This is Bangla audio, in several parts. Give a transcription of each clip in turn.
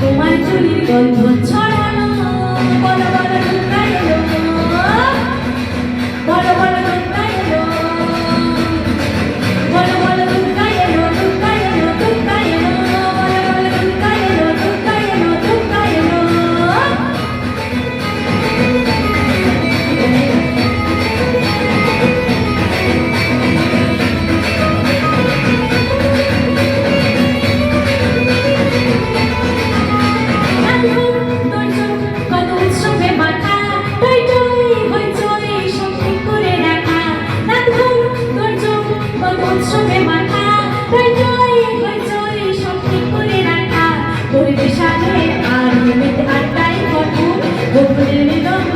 তোমার চুলের গন্ধ ছড় Hopefully we don't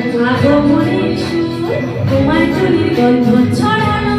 আগমনে সুর তোমার চুরির গন্ধ ছড়ানো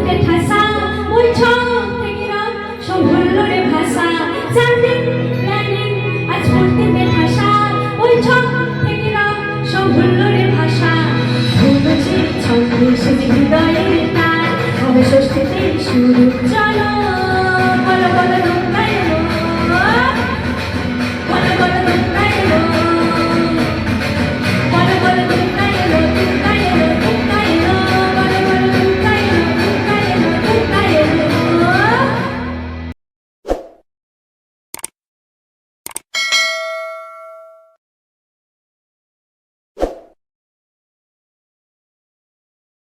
দিতে ঠাসা ওই ছং থেকে রং সব রে ভাষা। চাঁদে প্ল্যানিং আজ পড়তে দে ঠাসা ওই ছং থেকে রং সব চলো।